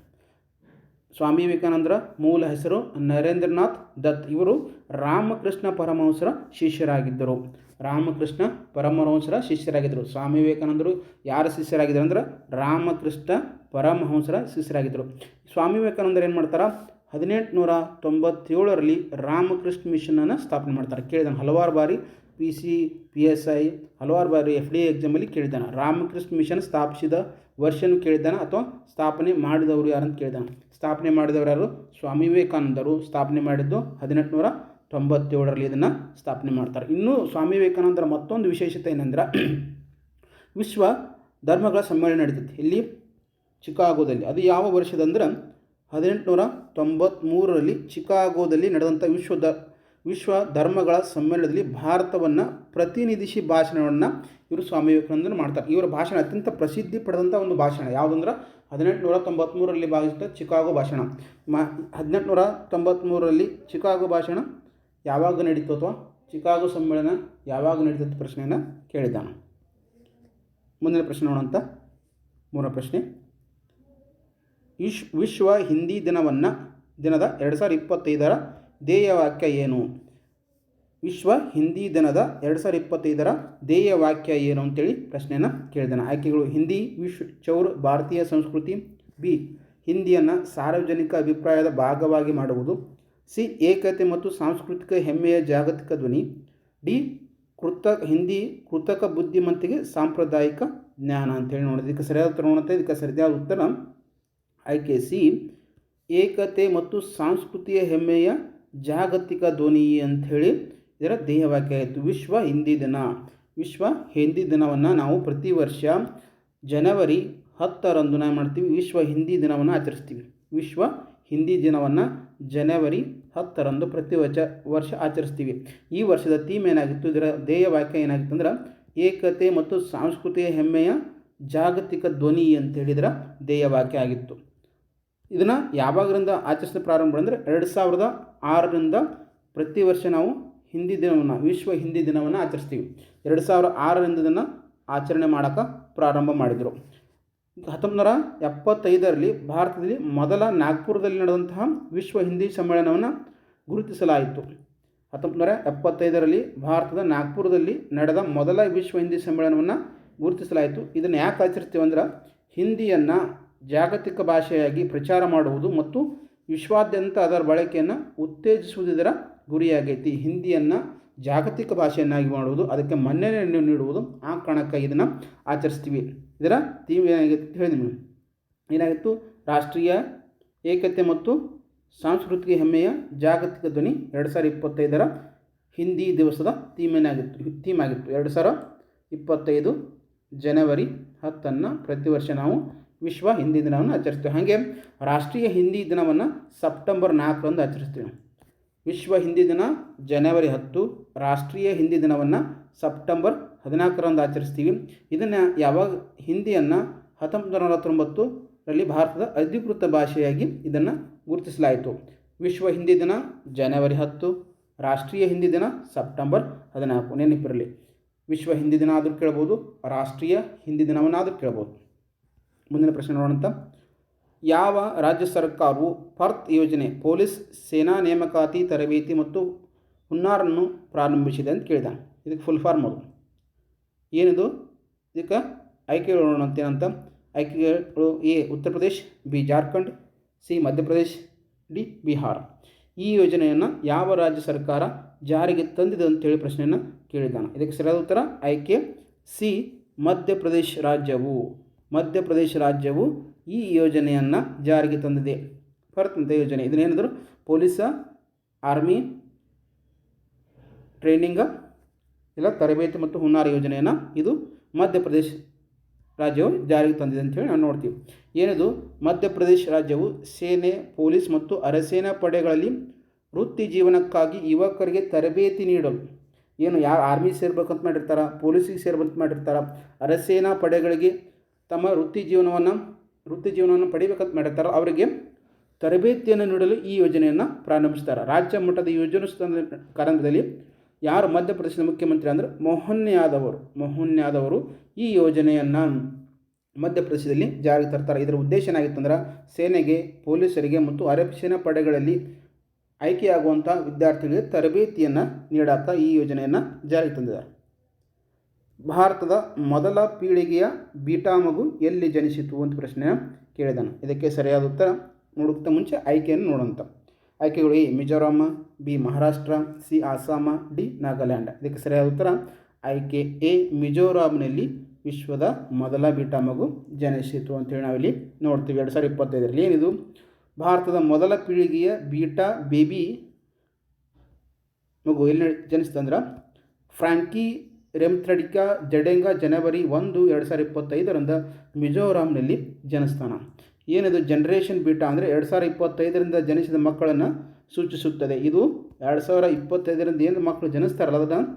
S1: ಸ್ವಾಮಿ ವಿವೇಕಾನಂದರ ಮೂಲ ಹೆಸರು ನರೇಂದ್ರನಾಥ್ ದತ್. ಇವರು ರಾಮಕೃಷ್ಣ ಪರಮಹಂಸರ ಶಿಷ್ಯರಾಗಿದ್ದರು. ರಾಮಕೃಷ್ಣ ಪರಮಹಂಸರ ಶಿಷ್ಯರಾಗಿದ್ದರು. ಸ್ವಾಮಿ ವಿವೇಕಾನಂದರು ಯಾರ ಶಿಷ್ಯರಾಗಿದ್ದರು ಅಂದ್ರೆ ರಾಮಕೃಷ್ಣ ಪರಮಹಂಸರ ಶಿಷ್ಯರಾಗಿದ್ದರು. ಸ್ವಾಮಿ ವಿವೇಕಾನಂದರು ಏನು ಮಾಡ್ತಾರೆ? ಹದಿನೆಂಟುನೂರ ತೊಂಬತ್ತೇಳರಲ್ಲಿ ರಾಮಕೃಷ್ಣ ಮಿಷನನ್ನು ಸ್ಥಾಪನೆ ಮಾಡ್ತಾರೆ. ಕೇಳಿದಂಗೆ ಹಲವಾರು ಬಾರಿ P C P S I ಹಲವಾರು ಬಾರಿ ಎಫ್ ಡಿ ಎಕ್ಸಾಮಲ್ಲಿ ಕೇಳಿದ್ದಾನೆ. ರಾಮಕೃಷ್ಣ ಮಿಷನ್ ಸ್ಥಾಪಿಸಿದ ವರ್ಷನು ಕೇಳಿದ್ದಾನೆ ಅಥವಾ ಸ್ಥಾಪನೆ ಮಾಡಿದವರು ಯಾರಂತ ಕೇಳಿದ್ದಾನೆ. ಸ್ಥಾಪನೆ ಮಾಡಿದವರು ಯಾರು? ಸ್ವಾಮಿ ವಿವೇಕಾನಂದರು. ಸ್ಥಾಪನೆ ಮಾಡಿದ್ದು ಹದಿನೆಂಟುನೂರ ತೊಂಬತ್ತೇಳರಲ್ಲಿ ಇದನ್ನು ಸ್ಥಾಪನೆ ಮಾಡ್ತಾರೆ. ಇನ್ನು ಸ್ವಾಮಿ ವಿವೇಕಾನಂದರ ಮತ್ತೊಂದು ವಿಶೇಷತೆ ಏನಂದ್ರೆ <clears throat> ವಿಶ್ವ ಧರ್ಮಗಳ ಸಮ್ಮೇಳನ ನಡೀತೈತಿ ಇಲ್ಲಿ ಚಿಕಾಗೋದಲ್ಲಿ. ಅದು ಯಾವ ವರ್ಷದಂದ್ರೆ ಹದಿನೆಂಟುನೂರ ತೊಂಬತ್ತ್ಮೂರರಲ್ಲಿ ಚಿಕಾಗೋದಲ್ಲಿ ನಡೆದಂಥ ವಿಶ್ವ ದ ವಿಶ್ವ ಧರ್ಮಗಳ ಸಮ್ಮೇಳನದಲ್ಲಿ ಭಾರತವನ್ನು ಪ್ರತಿನಿಧಿಸಿ ಭಾಷಣವನ್ನು ಇವರು ಸ್ವಾಮಿ ವಿವೇಕಾನಂದರು ಮಾಡ್ತಾರೆ. ಇವರ ಭಾಷಣ ಅತ್ಯಂತ ಪ್ರಸಿದ್ಧಿ ಪಡೆದಂಥ ಒಂದು ಭಾಷಣ. ಯಾವುದಂದ್ರೆ ಹದಿನೆಂಟುನೂರ ತೊಂಬತ್ತ್ಮೂರರಲ್ಲಿ ಭಾಗಿಸಿದ ಚಿಕಾಗೋ ಭಾಷಣ. ಮ ಹದಿನೆಂಟುನೂರ ತೊಂಬತ್ತ್ಮೂರರಲ್ಲಿ ಚಿಕಾಗೋ ಭಾಷಣ ಯಾವಾಗ ನಡೀತು ಅಥವಾ ಚಿಕಾಗೋ ಸಮ್ಮೇಳನ ಯಾವಾಗ ನಡೀತದ ಪ್ರಶ್ನೆಯನ್ನು ಕೇಳಿದ್ದಾನೆ. ಮುಂದಿನ ಪ್ರಶ್ನೆ ನೋಡೋಂಥ ಮೂರನೇ ಪ್ರಶ್ನೆ. ವಿಶ್ ವಿಶ್ವ ಹಿಂದಿ ದಿನವನ್ನು ದಿನದ ಎರಡು ಸಾವಿರದ ಇಪ್ಪತ್ತೈದರ ಧ್ಯೇಯವಾಕ್ಯ ಏನು? ವಿಶ್ವ ಹಿಂದಿ ದಿನದ ಎರಡು ಸಾವಿರದ ಇಪ್ಪತ್ತೈದರ ಧ್ಯೇಯವಾಕ್ಯ ಏನು ಅಂತೇಳಿ ಪ್ರಶ್ನೆಯನ್ನು ಕೇಳಿದಾನೆ. ಆಯ್ಕೆಗಳು ಹಿಂದಿ ವಿಶ್ವ ಚೌರ್, ಭಾರತೀಯ ಸಂಸ್ಕೃತಿ, ಬಿ, ಹಿಂದಿಯನ್ನು ಸಾರ್ವಜನಿಕ ಅಭಿಪ್ರಾಯದ ಭಾಗವಾಗಿ ಮಾಡುವುದು, ಸಿ, ಏಕತೆ ಮತ್ತು ಸಾಂಸ್ಕೃತಿಕ ಹೆಮ್ಮೆಯ ಜಾಗತಿಕ ಧ್ವನಿ, ಡಿ, ಕೃತ, ಹಿಂದಿ ಕೃತಕ ಬುದ್ಧಿಮಂತಿಗೆ ಸಾಂಪ್ರದಾಯಿಕ ಜ್ಞಾನ ಅಂತೇಳಿ ನೋಡೋದು. ಇದಕ್ಕೆ ಸರಿಯಾದ ಉತ್ತರ ನೋಡುತ್ತೆ ಇದಕ್ಕೆ ಸರಿಯಾದ ಉತ್ತರ. ಆಯ್ಕೆ ಸಿ, ಏಕತೆ ಮತ್ತು ಸಾಂಸ್ಕೃತಿಯ ಹೆಮ್ಮೆಯ ಜಾಗತಿಕ ಧ್ವನಿ ಅಂಥೇಳಿ ಇದರ ಧ್ಯೇಯವಾಕ್ಯ ಆಯಿತು ವಿಶ್ವ ಹಿಂದಿ ದಿನ. ವಿಶ್ವ ಹಿಂದಿ ದಿನವನ್ನು ನಾವು ಪ್ರತಿ ವರ್ಷ ಜನವರಿ ಹತ್ತರಂದು ನಾವು ಮಾಡ್ತೀವಿ. ವಿಶ್ವ ಹಿಂದಿ ದಿನವನ್ನು ಆಚರಿಸ್ತೀವಿ. ವಿಶ್ವ ಹಿಂದಿ ದಿನವನ್ನು ಜನವರಿ ಹತ್ತರಂದು ಪ್ರತಿ ವರ್ಷ ವರ್ಷ ಆಚರಿಸ್ತೀವಿ. ಈ ವರ್ಷದ ಥೀಮ್ ಏನಾಗಿತ್ತು? ಇದರ ಧ್ಯೇಯವಾಕ್ಯ ಏನಾಗಿತ್ತು ಅಂದ್ರೆ ಏಕತೆ ಮತ್ತು ಸಾಂಸ್ಕೃತಿಕ ಹೆಮ್ಮೆಯ ಜಾಗತಿಕ ಧ್ವನಿ ಅಂತೇಳಿ ಇದರ ಧ್ಯೇಯವಾಕ್ಯ ಆಗಿತ್ತು. ಇದನ್ನು ಯಾವಾಗರಿಂದ ಆಚರಿಸಲು ಪ್ರಾರಂಭ ಅಂದರೆ ಎರಡು ಸಾವಿರದ ಆರರಿಂದ ಪ್ರತಿ ವರ್ಷ ನಾವು ಹಿಂದಿ ದಿನವನ್ನು, ವಿಶ್ವ ಹಿಂದಿ ದಿನವನ್ನು ಆಚರಿಸ್ತೀವಿ. ಎರಡು ಸಾವಿರ ಆರರಿಂದ ಇದನ್ನು ಆಚರಣೆ ಮಾಡೋಕ್ಕೆ ಪ್ರಾರಂಭ ಮಾಡಿದರು. ಹತ್ತೊಂಬತ್ತು ನೂರ ಎಪ್ಪತ್ತೈದರಲ್ಲಿ ಭಾರತದಲ್ಲಿ ಮೊದಲ ನಾಗ್ಪುರದಲ್ಲಿ ನಡೆದಂತಹ ವಿಶ್ವ ಹಿಂದಿ ಸಮ್ಮೇಳನವನ್ನು ಗುರುತಿಸಲಾಯಿತು. ಹತ್ತೊಂಬತ್ತು ನೂರ ಎಪ್ಪತ್ತೈದರಲ್ಲಿ ಭಾರತದ ನಾಗ್ಪುರದಲ್ಲಿ ನಡೆದ ಮೊದಲ ವಿಶ್ವ ಹಿಂದಿ ಸಮ್ಮೇಳನವನ್ನು ಗುರುತಿಸಲಾಯಿತು. ಇದನ್ನು ಯಾಕೆ ಆಚರಿಸ್ತೀವಿ ಅಂದ್ರೆ ಹಿಂದಿಯನ್ನು ಜಾಗತಿಕ ಭಾಷೆಯಾಗಿ ಪ್ರಚಾರ ಮಾಡುವುದು ಮತ್ತು ವಿಶ್ವಾದ್ಯಂತ ಅದರ ಬಳಕೆಯನ್ನು ಉತ್ತೇಜಿಸುವುದರ ಗುರಿಯಾಗೈತಿ. ಹಿಂದಿಯನ್ನು ಜಾಗತಿಕ ಭಾಷೆಯನ್ನಾಗಿ ಮಾಡುವುದು, ಅದಕ್ಕೆ ಮನ್ನಣೆಯನ್ನು ನೀಡುವುದು ಆ ಕಾರಣಕ್ಕಾಗಿ ಇದನ್ನು ಆಚರಿಸ್ತೀವಿ. ಇದರ ಥೀಮ್ ಏನಾಗಿತ್ತು ಹೇಳಿದ್ವಿ ಏನಾಗಿತ್ತು? ರಾಷ್ಟ್ರೀಯ ಏಕತೆ ಮತ್ತು ಸಾಂಸ್ಕೃತಿಕ ಹೆಮ್ಮೆಯ ಜಾಗತಿಕ ಧ್ವನಿ ಎರಡು ಸಾವಿರದ ಇಪ್ಪತ್ತೈದರ ಹಿಂದಿ ದಿವಸದ ಥೀಮ್ ಏನಾಗಿತ್ತು? ಥೀಮ್ ಆಗಿತ್ತು. ಎರಡು ಸಾವಿರ ಇಪ್ಪತ್ತೈದು ಜನವರಿ ಹತ್ತನ್ನು ಪ್ರತಿ ವರ್ಷ ನಾವು ವಿಶ್ವ ಹಿಂದಿ ದಿನವನ್ನು ಆಚರಿಸ್ತೀವಿ. ಹಾಗೆ ರಾಷ್ಟ್ರೀಯ ಹಿಂದಿ ದಿನವನ್ನು ಸೆಪ್ಟೆಂಬರ್ ನಾಲ್ಕರಂದು ಆಚರಿಸ್ತೀವಿ ವಿಶ್ವ ಹಿಂದಿ ದಿನ ಜನವರಿ ಹತ್ತು, ರಾಷ್ಟ್ರೀಯ ಹಿಂದಿ ದಿನವನ್ನು ಸೆಪ್ಟೆಂಬರ್ ಹದಿನಾಲ್ಕರಂದು ಆಚರಿಸ್ತೀವಿ. ಇದನ್ನು ಯಾವಾಗ ಹಿಂದಿಯನ್ನು ಹತ್ತೊಂಬತ್ತು ನೂರ ನಲವತ್ತೊಂಬತ್ತರಲ್ಲಿ ಭಾರತದ ಅಧಿಕೃತ ಭಾಷೆಯಾಗಿ ಇದನ್ನು ಗುರುತಿಸಲಾಯಿತು. ವಿಶ್ವ ಹಿಂದಿ ದಿನ ಜನವರಿ ಹತ್ತು, ರಾಷ್ಟ್ರೀಯ ಹಿಂದಿ ದಿನ ಸೆಪ್ಟೆಂಬರ್ ಹದಿನಾಲ್ಕು. ನೆನಪಿರಲಿ. ವಿಶ್ವ ಹಿಂದಿ ದಿನ ಆದರೂ ಕೇಳ್ಬೋದು, ರಾಷ್ಟ್ರೀಯ ಹಿಂದಿ ದಿನವನ್ನಾದರೂ ಕೇಳ್ಬೋದು. ಮುಂದಿನ ಪ್ರಶ್ನೆ ನೋಡೋಣಂತ. ಯಾವ ರಾಜ್ಯ ಸರ್ಕಾರವು ಪರ್ತ್ ಯೋಜನೆ, ಪೊಲೀಸ್, ಸೇನಾ ನೇಮಕಾತಿ ತರಬೇತಿ ಮತ್ತು ಹುನ್ನಾರನ್ನು ಪ್ರಾರಂಭಿಸಿದೆ ಅಂತ ಕೇಳಿದ. ಇದಕ್ಕೆ ಫುಲ್ ಫಾರ್ಮ್ ಅದು. ಏನಿದು? ಇದಕ್ಕೆ ನೋಡೋಣ ಏನಂತ ಆಯ್ಕೆಗಳು A, Uttar Pradesh, B, Jharkhand, C Madhya Pradesh D, Bihar. ಈ ಯೋಜನೆಯನ್ನು ಯಾವ ರಾಜ್ಯ ಸರ್ಕಾರ ಜಾರಿಗೆ ತಂದಿದೆ ಅಂತೇಳಿ ಪ್ರಶ್ನೆಯನ್ನು ಕೇಳಿದ್ದಾನೆ. ಇದಕ್ಕೆ ಸರಿಯಾದ ಉತ್ತರ ಆಯ್ಕೆ ಸಿ ಮಧ್ಯಪ್ರದೇಶ್ ರಾಜ್ಯವು. ಮಧ್ಯಪ್ರದೇಶ ರಾಜ್ಯವು ಈ ಯೋಜನೆಯನ್ನು ಜಾರಿಗೆ ತಂದಿದೆ. ಪರತಂತ್ರ ಯೋಜನೆ. ಇದನ್ನೇನಿದ್ರು ಪೊಲೀಸ, ಆರ್ಮಿ, ಟ್ರೈನಿಂಗ, ಇಲ್ಲ ತರಬೇತಿ ಮತ್ತು ಹುನ್ನಾರ ಯೋಜನೆಯನ್ನು ಇದು ಮಧ್ಯಪ್ರದೇಶ ರಾಜ್ಯವು ಜಾರಿಗೆ ತಂದಿದೆ ಅಂತೇಳಿ ನಾವು ನೋಡ್ತೀವಿ. ಏನಿದು? ಮಧ್ಯಪ್ರದೇಶ ರಾಜ್ಯವು ಸೇನೆ, ಪೊಲೀಸ್ ಮತ್ತು ಅರೆಸೇನಾ ಪಡೆಗಳಲ್ಲಿ ವೃತ್ತಿ ಜೀವನಕ್ಕಾಗಿ ಯುವಕರಿಗೆ ತರಬೇತಿ ನೀಡಲು. ಏನು, ಯಾರು ಆರ್ಮಿ ಸೇರ್ಬೇಕಂತ ಮಾಡಿರ್ತಾರ? ಪೊಲೀಸಿಗೆ ಸೇರ್ಬೇಕಂತ ಮಾಡಿರ್ತಾರ? ಅರೆಸೇನಾ ಪಡೆಗಳಿಗೆ ತಮ್ಮ ವೃತ್ತಿ ಜೀವನವನ್ನು ವೃತ್ತಿ ಜೀವನವನ್ನು ಪಡಿಬೇಕಂತ ಮಾಡಿರ್ತಾರೋ. ಅವರಿಗೆ ತರಬೇತಿಯನ್ನು ನೀಡಲು ಈ ಯೋಜನೆಯನ್ನು ಪ್ರಾರಂಭಿಸ್ತಾರೆ. ರಾಜ್ಯ ಮಟ್ಟದ ಯೋಜನೆ ಕಾರಣದಲ್ಲಿ ಯಾರು ಮಧ್ಯಪ್ರದೇಶದ ಮುಖ್ಯಮಂತ್ರಿ ಅಂದರೆ ಮೋಹನ್ ಯಾದವ್ ಅವರು ಮೋಹನ್ ಯಾದವ್ ಅವರು ಈ ಯೋಜನೆಯನ್ನು ಮಧ್ಯಪ್ರದೇಶದಲ್ಲಿ ಜಾರಿಗೆ ತರ್ತಾರೆ. ಇದರ ಉದ್ದೇಶ ಏನಾಗಿತ್ತು ಅಂದ್ರೆ ಸೇನೆಗೆ, ಪೊಲೀಸರಿಗೆ ಮತ್ತು ಅರೆಸೇನಾ ಪಡೆಗಳಲ್ಲಿ ಆಯ್ಕೆಯಾಗುವಂಥ ವಿದ್ಯಾರ್ಥಿಗಳಿಗೆ ತರಬೇತಿಯನ್ನು ನೀಡಾಕ ಈ ಯೋಜನೆಯನ್ನು ಜಾರಿಗೆ ತಂದಿದ್ದಾರೆ ಭಾರತದ ಮೊದಲ ಪೀಳಿಗೆಯ ಬೀಟಾ ಮಗು ಎಲ್ಲಿ ಜನಿಸಿತು ಅಂತ ಪ್ರಶ್ನೆ ಕೇಳಿದಾನೆ. ಇದಕ್ಕೆ ಸರಿಯಾದ ಉತ್ತರ ನೋಡುತ್ತಾ ಮುಂಚೆ ಆಯ್ಕೆಯನ್ನು ನೋಡೋಂಥ ಆಯ್ಕೆಗಳು A Mizoram B, Maharashtra, C Assam D, Nagaland. ಇದಕ್ಕೆ ಸರಿಯಾದ ಉತ್ತರ ಆಯ್ಕೆ ಎ ಮಿಜೋರಾಮ್ನಲ್ಲಿ ವಿಶ್ವದ ಮೊದಲ ಬೀಟಾ ಮಗು ಜನಿಸಿತು ಅಂತೇಳಿ ನಾವಿಲ್ಲಿ ನೋಡ್ತೀವಿ. ಎರಡು ಸಾವಿರದ ಇಪ್ಪತ್ತೈದರಲ್ಲಿ ಏನಿದು? ಭಾರತದ ಮೊದಲ ಪೀಳಿಗೆಯ ಬೀಟಾ ಬೇಬಿ ಮಗು ಎಲ್ಲಿ ಜನಿಸ್ತಂದ್ರೆ ಫ್ರಾಂಕಿ ರೆಮ್ಥ್ರಡಿಕಾ ಜಡೆಂಗ, ಜನವರಿ ಒಂದು, ಎರಡು ಸಾವಿರದ ಇಪ್ಪತ್ತೈದರಿಂದ ಮಿಜೋರಾಂನಲ್ಲಿ ಜನಸ್ಥಾನ. ಏನಿದು ಜನ್ರೇಷನ್ ಬೀಟಾ ಅಂದರೆ ಎರಡು ಸಾವಿರದ ಇಪ್ಪತ್ತೈದರಿಂದ ಜನಿಸಿದ ಮಕ್ಕಳನ್ನು ಸೂಚಿಸುತ್ತದೆ. ಇದು ಎರಡು ಸಾವಿರ ಇಪ್ಪತ್ತೈದರಿಂದ ಏನು ಮಕ್ಕಳು ಜನಿಸ್ತಾರಲ್ಲ, ಅದನ್ನು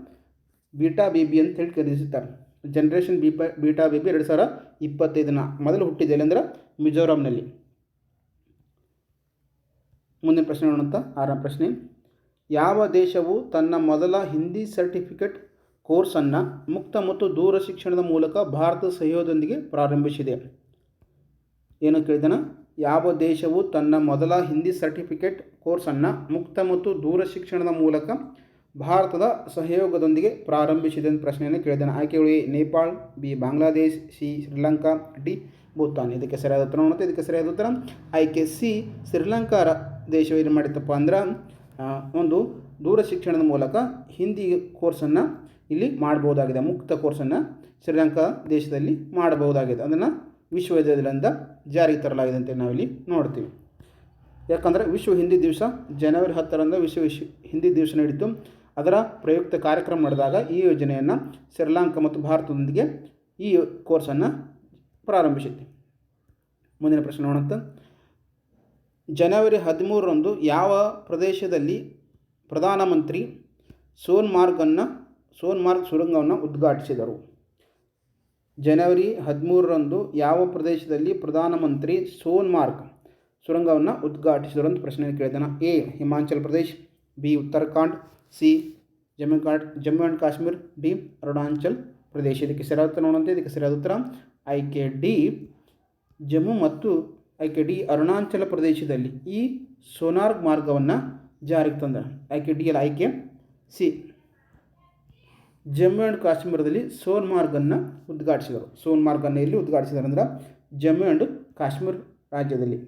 S1: ಬೀಟಾ ಬೇಬಿ ಅಂತ ಹೇಳಿ ಕರೆಸುತ್ತಾರೆ ಜನ್ರೇಷನ್ ಬೀಪ ಬೀಟಾ ಬೇಬಿ ಎರಡು ಸಾವಿರ ಇಪ್ಪತ್ತೈದನ ಮೊದಲು ಹುಟ್ಟಿದೆ ಅಂದರೆ ಮಿಜೋರಾಂನಲ್ಲಿ. ಮುಂದಿನ ಪ್ರಶ್ನೆ ನೋಡೋಂಥ ಆರನೇ ಪ್ರಶ್ನೆ. ಯಾವ ದೇಶವು ತನ್ನ ಮೊದಲ ಹಿಂದಿ ಸರ್ಟಿಫಿಕೇಟ್ ಕೋರ್ಸನ್ನು ಮುಕ್ತ ಮತ್ತು ದೂರ ಶಿಕ್ಷಣದ ಮೂಲಕ ಭಾರತ ಸಹಯೋಗದೊಂದಿಗೆ ಪ್ರಾರಂಭಿಸಿದೆ. ಏನು ಕೇಳಿದನ? ಯಾವ ದೇಶವು ತನ್ನ ಮೊದಲ ಹಿಂದಿ ಸರ್ಟಿಫಿಕೇಟ್ ಕೋರ್ಸನ್ನು ಮುಕ್ತ ಮತ್ತು ದೂರ ಶಿಕ್ಷಣದ ಮೂಲಕ ಭಾರತದ ಸಹಯೋಗದೊಂದಿಗೆ ಪ್ರಾರಂಭಿಸಿದೆ ಅಂತ ಪ್ರಶ್ನೆಯನ್ನು ಕೇಳಿದ್ದಾನೆ ಆಯ್ಕೆಗಳು A Nepal, B Bangladesh, C Sri Lanka, D Bhutan. ಇದಕ್ಕೆ ಸರಿಯಾದ ಉತ್ತರ ನೋಡುತ್ತೆ ಇದಕ್ಕೆ ಸರಿಯಾದ ಉತ್ತರ. ಆಯ್ಕೆ ಸಿ, ಶ್ರೀಲಂಕಾ ದೇಶ ದೇಶವು ಏನು ಮಾಡಿತ್ತಪ್ಪ ಅಂದ್ರೆ ಒಂದು ದೂರ ಶಿಕ್ಷಣದ ಮೂಲಕ ಹಿಂದಿ ಕೋರ್ಸನ್ನು ಇಲ್ಲಿ ಮಾಡಬಹುದಾಗಿದೆ ಮುಕ್ತ ಕೋರ್ಸನ್ನು ಶ್ರೀಲಂಕಾ ದೇಶದಲ್ಲಿ ಮಾಡಬಹುದಾಗಿದೆ. ಅದನ್ನು ವಿಶ್ವವಿದ್ಯಾಲಯದಿಂದ ಜಾರಿಗೆ ತರಲಾಗಿದೆ ಅಂತ ನಾವಿಲ್ಲಿ ನೋಡ್ತೀವಿ. ಯಾಕಂದರೆ ವಿಶ್ವ ಹಿಂದಿ ದಿವಸ ಜನವರಿ ಹತ್ತರಂದು ವಿಶ್ವ ವಿಶ್ವ ಹಿಂದಿ ದಿವಸ ನಡೀತು. ಅದರ ಪ್ರಯುಕ್ತ ಕಾರ್ಯಕ್ರಮ ನಡೆದಾಗ ಈ ಯೋಜನೆಯನ್ನು ಶ್ರೀಲಂಕಾ ಮತ್ತು ಭಾರತದೊಂದಿಗೆ ಈ ಕೋರ್ಸನ್ನು ಪ್ರಾರಂಭಿಸಿತ್ತು ಮುಂದಿನ ಪ್ರಶ್ನೆ ನೋಡಂತ ಜನವರಿ ಹದಿಮೂರರಂದು ಯಾವ ಪ್ರದೇಶದಲ್ಲಿ ಪ್ರಧಾನಮಂತ್ರಿ ಸೋನ್ಮಾರ್ಗನ್ನು ಸೋನ್ಮಾರ್ಗ್ ಸುರಂಗವನ್ನು ಉದ್ಘಾಟಿಸಿದರು. ಜನವರಿ ಹದಿಮೂರರಂದು ಯಾವ ಪ್ರದೇಶದಲ್ಲಿ ಪ್ರಧಾನಮಂತ್ರಿ ಸೋನ್ಮಾರ್ಗ್ ಸುರಂಗವನ್ನು ಉದ್ಘಾಟಿಸಿದರು ಅಂತ ಪ್ರಶ್ನೆ ಕೇಳಿದಾನ? A, Himachal Pradesh, B, Uttarakhand, C, Jammu ಕಾಂಡ್, Jammu and Kashmir, D, Arunachal Pradesh. ಇದಕ್ಕೆ ಸರಿಯಾದ ಉತ್ತರ ಇದಕ್ಕೆ ಸರಿಯಾದ ಉತ್ತರ ಆಯ್ಕೆ ಡಿ, ಜಮ್ಮು ಮತ್ತು ಆಯ್ಕೆ ಡಿ, ಅರುಣಾಚಲ ಪ್ರದೇಶದಲ್ಲಿ ಈ ಸೋನಾರ್ಗ್ ಮಾರ್ಗವನ್ನು ಜಾರಿಗೆ ತಂದ ಆಯ್ಕೆ ಡಿ ಅಲ್ಲ ಆಯ್ಕೆ ಸಿ. ಜಮ್ಮು ಆ್ಯಂಡ್ ಕಾಶ್ಮೀರದಲ್ಲಿ ಸೋನ್ಮಾರ್ಗನ್ನು ಉದ್ಘಾಟಿಸಿದರು. ಸೋನ್ಮಾರ್ಗನ್ನು ಎಲ್ಲಿ ಉದ್ಘಾಟಿಸಿದರು ಅಂದ್ರೆ ಜಮ್ಮು ಆ್ಯಂಡ್ ಕಾಶ್ಮೀರ ರಾಜ್ಯದಲ್ಲಿ.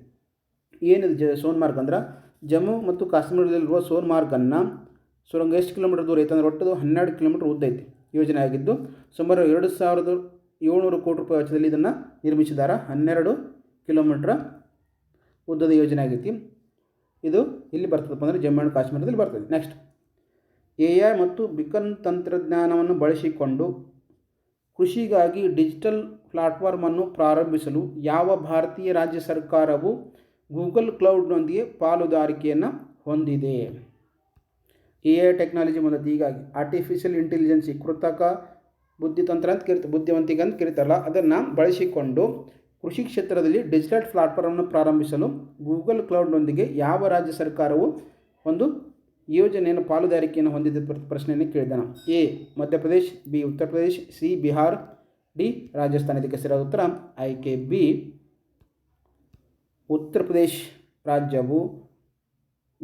S1: ಏನಿದೆ ಜ ಸೋನ್ಮಾರ್ಗ ಅಂದ್ರೆ ಜಮ್ಮು ಮತ್ತು ಕಾಶ್ಮೀರದಲ್ಲಿರುವ ಸೋನ್ಮಾರ್ಗನ್ನು ಸುರಂಗ ಎಷ್ಟು ಕಿಲೋಮೀಟರ್ ದೂರ ಐತೆ ಅಂದ್ರೆ ಒಟ್ಟು ಹನ್ನೆರಡು ಕಿಲೋಮೀಟರ್ ಉದ್ದ ಐತಿ. ಯೋಜನೆ ಆಗಿದ್ದು ಸುಮಾರು ಎರಡು ಸಾವಿರದ ಏಳ್ನೂರು ಕೋಟಿ ರೂಪಾಯಿ ವೆಚ್ಚದಲ್ಲಿ ಇದನ್ನು ನಿರ್ಮಿಸಿದ್ದಾರೆ ಹನ್ನೆರಡು ಕಿಲೋಮೀಟ್ರ್ ಉದ್ದದ ಯೋಜನೆ ಆಗೈತಿ. ಇದು ಇಲ್ಲಿ ಬರ್ತದಪ್ಪ ಅಂದರೆ ಜಮ್ಮು ಆ್ಯಂಡ್ ಕಾಶ್ಮೀರದಲ್ಲಿ ಬರ್ತದೆ. ನೆಕ್ಸ್ಟ್ ಎ ಐ ಮತ್ತು ಬಿಕನ್ ತಂತ್ರಜ್ಞಾನವನ್ನು ಬಳಸಿಕೊಂಡು ಕೃಷಿಗಾಗಿ ಡಿಜಿಟಲ್ ಪ್ಲಾಟ್ಫಾರ್ಮನ್ನು ಪ್ರಾರಂಭಿಸಲು ಯಾವ ಭಾರತೀಯ ರಾಜ್ಯ ಸರ್ಕಾರವು ಗೂಗಲ್ ಕ್ಲೌಡ್ನೊಂದಿಗೆ ಪಾಲುದಾರಿಕೆಯನ್ನು ಹೊಂದಿದೆ. ಎ ಐ ಟೆಕ್ನಾಲಜಿ ಬಂದದ್ದು ಹೀಗಾಗಿ ಆರ್ಟಿಫಿಷಿಯಲ್ ಇಂಟೆಲಿಜೆನ್ಸಿ ಕೃತಕ ಬುದ್ಧಿತಂತ್ರ ಅಂತ ಕರಿತ, ಬುದ್ಧಿವಂತಿಕೆ ಅಂತ ಕಿರ್ತಾರಲ್ಲ, ಅದನ್ನು ಬಳಸಿಕೊಂಡು ಕೃಷಿ ಕ್ಷೇತ್ರದಲ್ಲಿ ಡಿಜಿಟಲ್ ಪ್ಲಾಟ್ಫಾರ್ಮನ್ನು ಪ್ರಾರಂಭಿಸಲು ಗೂಗಲ್ ಕ್ಲೌಡ್ನೊಂದಿಗೆ ಯಾವ ರಾಜ್ಯ ಸರ್ಕಾರವು ಒಂದು ಯೋಜನೆಯನ್ನು ಪಾಲುದಾರಿಕೆಯನ್ನು ಹೊಂದಿದ್ದ ಪ್ರಶ್ನೆಯನ್ನು ಪ್ರಶ್ನೆಯನ್ನು ನಾವು A, Madhya Pradesh, B, Uttar Pradesh, C, Bihar, D, Rajasthan. ಇದಕ್ಕೆ ಸರಿಯಾದ ಉತ್ತರ ಆಯ್ಕೆ. ಬಿ, ಉತ್ತರ ಪ್ರದೇಶ್ ರಾಜ್ಯವು